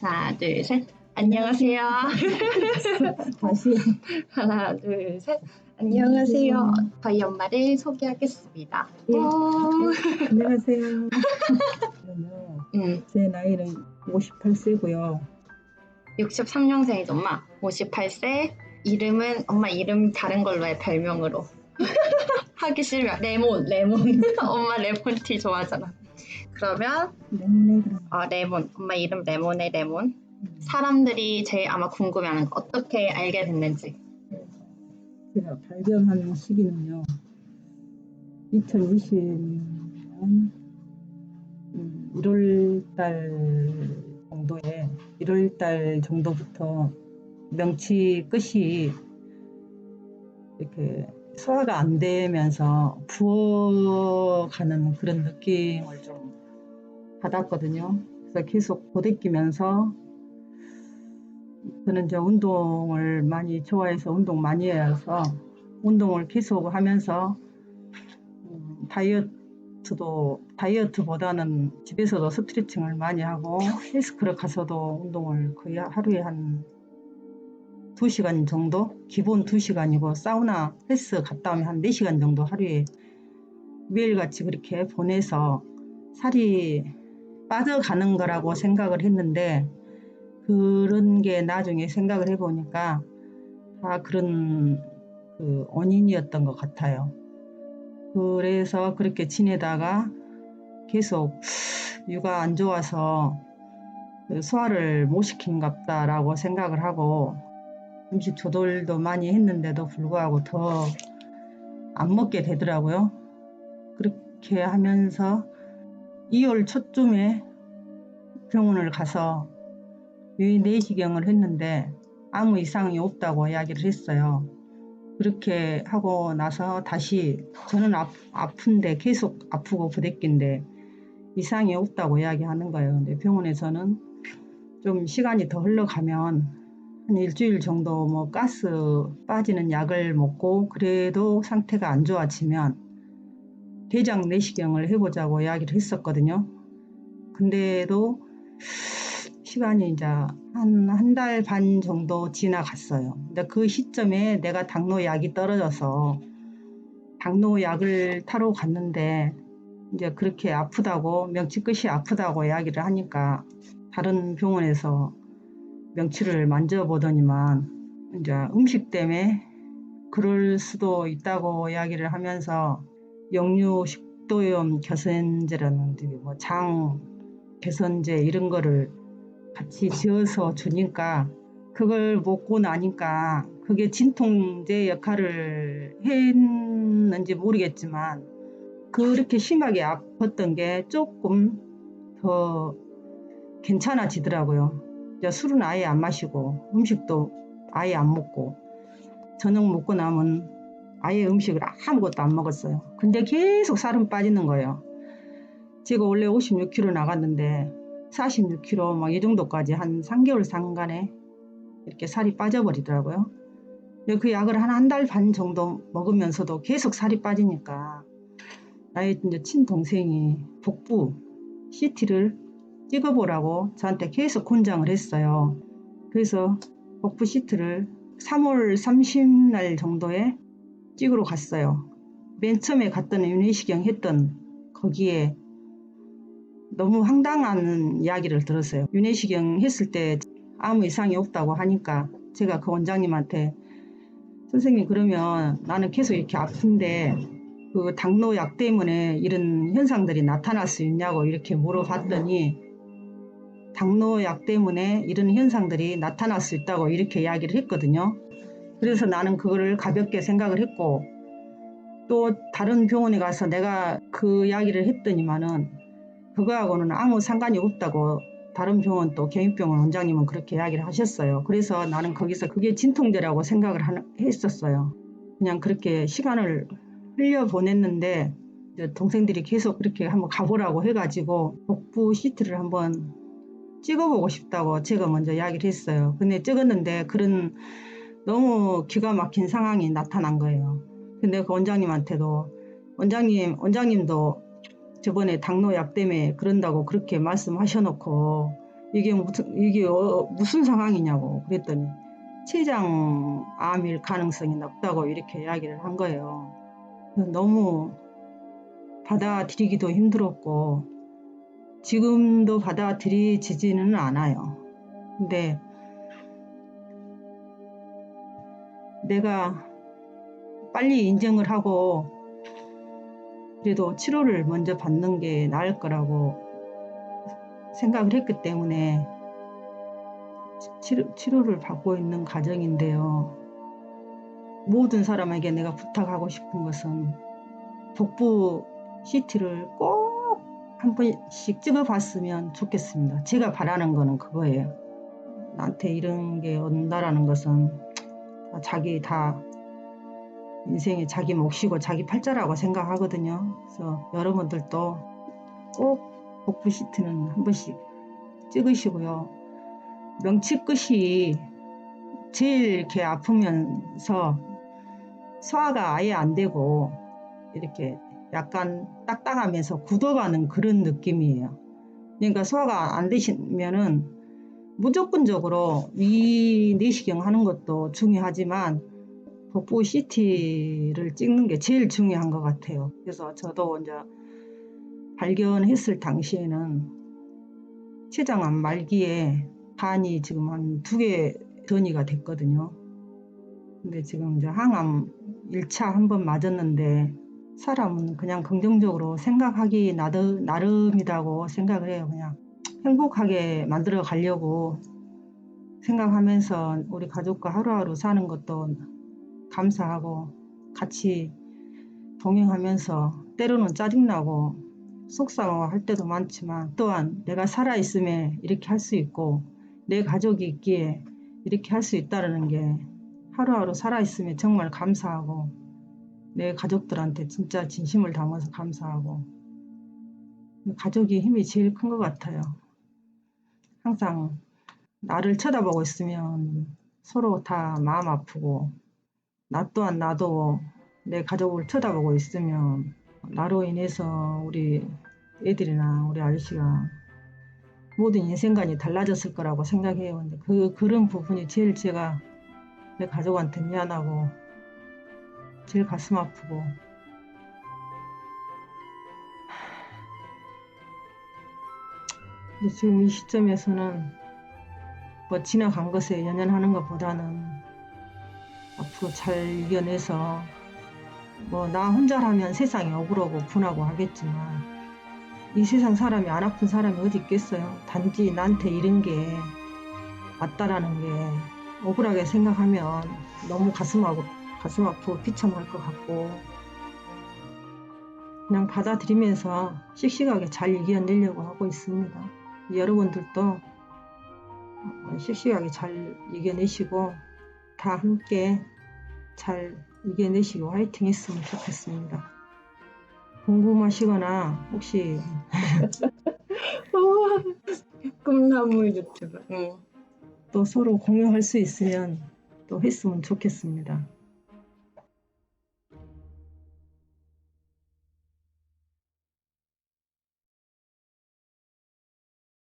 하나, 둘, 셋. 안녕하세요. 다시 하나, 둘, 셋. 안녕하세요. 저희 엄마를 소개하겠습니다. 예. 오. 안녕하세요. 음, 제 나이는 58세고요. 63년생이죠, 엄마. 58세. 이름은 엄마 이름 다른 걸로 해, 별명으로. 하기 싫으면 레몬, 레몬. 엄마 레몬티 좋아하잖아. 그러면 레몬에 그럼 어, 레몬. 엄마 이름 레몬의 레몬. 사람들이 제일 아마 궁금해하는 거 어떻게 알게 됐는지. 제가 발견한 시기는요. 2020년 1월 달 정도에 1월 달 정도부터 명치 끝이 이렇게 소화가 안 되면서 부어가는 그런 느낌을 좀 받았거든요. 그래서 계속 보대끼면서 저는 이제 운동을 많이 좋아해서 운동 많이 해서 운동을 계속 하면서 음, 다이어트도 다이어트보다는 집에서도 스트레칭을 많이 하고 헬스클럽 가서도 운동을 거의 하루에 한 2시간 정도 기본 2시간이고 사우나 헬스 갔다 오면 한 4시간 정도 하루에 매일같이 그렇게 보내서 살이 빠져가는 거라고 생각을 했는데 그런 게 나중에 생각을 해보니까 다 그런 그 원인이었던 것 같아요. 그래서 그렇게 지내다가 계속 유가 안 좋아서 그 소화를 못 시킨갑다라고 생각을 하고 음식 조절도 많이 했는데도 불구하고 더 안 먹게 되더라고요. 그렇게 하면서 2월 초쯤에 병원을 가서 왜 내시경을 했는데 아무 이상이 없다고 이야기를 했어요. 그렇게 하고 나서 다시 저는 아, 아픈데 계속 아프고 부대낀데 이상이 없다고 이야기하는 거예요. 근데 병원에서는 좀 시간이 더 흘러가면 한 일주일 정도 뭐 가스 빠지는 약을 먹고 그래도 상태가 안 좋아지면 대장 내시경을 해보자고 이야기를 했었거든요. 근데도 시간이 이제 한 한 달 반 정도 지나갔어요. 근데 그 시점에 내가 당뇨 약이 떨어져서 당뇨 약을 타러 갔는데 이제 그렇게 아프다고 명치 끝이 아프다고 이야기를 하니까 다른 병원에서 명치를 만져보더니만 이제 음식 때문에 그럴 수도 있다고 이야기를 하면서 역류 식도염 개선제라는 뭐장 개선제 이런 거를 같이 지어서 주니까 그걸 먹고 나니까 그게 진통제 역할을 했는지 모르겠지만 그렇게 심하게 아팠던 게 조금 더 괜찮아지더라고요. 술은 아예 안 마시고 음식도 아예 안 먹고 저녁 먹고 나면 아예 음식을 아무것도 안 먹었어요. 근데 계속 살은 빠지는 거예요. 제가 원래 56kg 나갔는데 46kg 막 이 정도까지 한 3개월 상간에 이렇게 살이 빠져버리더라고요. 그 약을 한 한 달 반 정도 먹으면서도 계속 살이 빠지니까 나의 친동생이 복부 CT를 찍어보라고 저한테 계속 권장을 했어요. 그래서 복부 CT를 3월 30날 정도에 찍으러 갔어요. 맨 처음에 갔던 윤회시경 했던 거기에 너무 황당한 이야기를 들었어요. 윤회시경 했을 때 아무 이상이 없다고 하니까 제가 그 원장님한테 선생님 그러면 나는 계속 이렇게 아픈데 그 당뇨약 때문에 이런 현상들이 나타날 수 있냐고 이렇게 물어봤더니 당뇨약 때문에 이런 현상들이 나타날 수 있다고 이렇게 이야기를 했거든요. 그래서 나는 그거를 가볍게 생각을 했고 또 다른 병원에 가서 내가 그 이야기를 했더니만은 그거하고는 아무 상관이 없다고 다른 병원 또 개인병원 원장님은 그렇게 이야기를 하셨어요. 그래서 나는 거기서 그게 진통제라고 생각을 하- 했었어요. 그냥 그렇게 시간을 흘려 보냈는데 동생들이 계속 그렇게 한번 가보라고 해가지고 복부 CT를 한번 찍어보고 싶다고 제가 먼저 이야기를 했어요. 근데 찍었는데 그런 너무 기가 막힌 상황이 나타난 거예요. 근데 그 원장님한테도 원장님 원장님도 저번에 당뇨약 때문에 그런다고 그렇게 말씀하셔놓고 이게 무슨 이게 어- 무슨 상황이냐고 그랬더니 췌장암일 가능성이 높다고 이렇게 이야기를 한 거예요. 너무 받아들이기도 힘들었고 지금도 받아들이지지는 않아요. 근데 내가 빨리 인정을 하고 그래도 치료를 먼저 받는 게 나을 거라고 생각을 했기 때문에 치료, 치료를 받고 있는 과정인데요. 모든 사람에게 내가 부탁하고 싶은 것은 복부 CT를 꼭 한 번씩 찍어 봤으면 좋겠습니다. 제가 바라는 거는 그거예요. 나한테 이런 게 온다라는 것은 다 자기 다 인생이 자기 몫이고 자기 팔자라고 생각하거든요. 그래서 여러분들도 꼭 복부 시트는 한 번씩 찍으시고요. 명치 끝이 제일 이렇게 아프면서 소화가 아예 안 되고 이렇게 약간 딱딱하면서 굳어가는 그런 느낌이에요. 그러니까 소화가 안 되시면은 무조건적으로 위 내시경 하는 것도 중요하지만 복부 CT를 찍는 게 제일 중요한 것 같아요. 그래서 저도 이제 발견했을 당시에는 췌장암 말기에 간이 지금 한 두 개 전이가 됐거든요. 근데 지금 이제 항암 1차 한 번 맞았는데 사람은 그냥 긍정적으로 생각하기 나름, 나름이라고 생각을 해요. 그냥 행복하게 만들어 가려고 생각하면서 우리 가족과 하루하루 사는 것도 감사하고 같이 동행하면서 때로는 짜증나고 속상할 때도 많지만 또한 내가 살아있음에 이렇게 할 수 있고 내 가족이 있기에 이렇게 할 수 있다는 게 하루하루 살아있음에 정말 감사하고 내 가족들한테 진짜 진심을 담아서 감사하고 가족이 힘이 제일 큰 것 같아요. 항상 나를 쳐다보고 있으면 서로 다 마음 아프고 나 또한 나도 내 가족을 쳐다보고 있으면 나로 인해서 우리 애들이나 우리 아저씨가 모든 인생관이 달라졌을 거라고 생각해요. 근데 그 그런 부분이 제일 제가 내 가족한테 미안하고 제일 가슴 아프고 지금 이 시점에서는 뭐 지나간 것에 연연하는 것보다는 앞으로 잘 이겨내서 뭐 나 혼자라면 세상이 억울하고 분하고 하겠지만 이 세상 사람이 안 아픈 사람이 어디 있겠어요. 단지 나한테 이런 게 맞다라는 게 억울하게 생각하면 너무 가슴 아고 가슴 아프고 비참할 것 같고 그냥 받아들이면서 씩씩하게 잘 이겨내려고 하고 있습니다. 여러분들도 어, 씩씩하게 잘 이겨내시고 다 함께 잘 이겨내시고 화이팅 했으면 좋겠습니다. 궁금하시거나 혹시 꿈나무 유튜브. 응. 또 서로 공유할 수 있으면 또 했으면 좋겠습니다.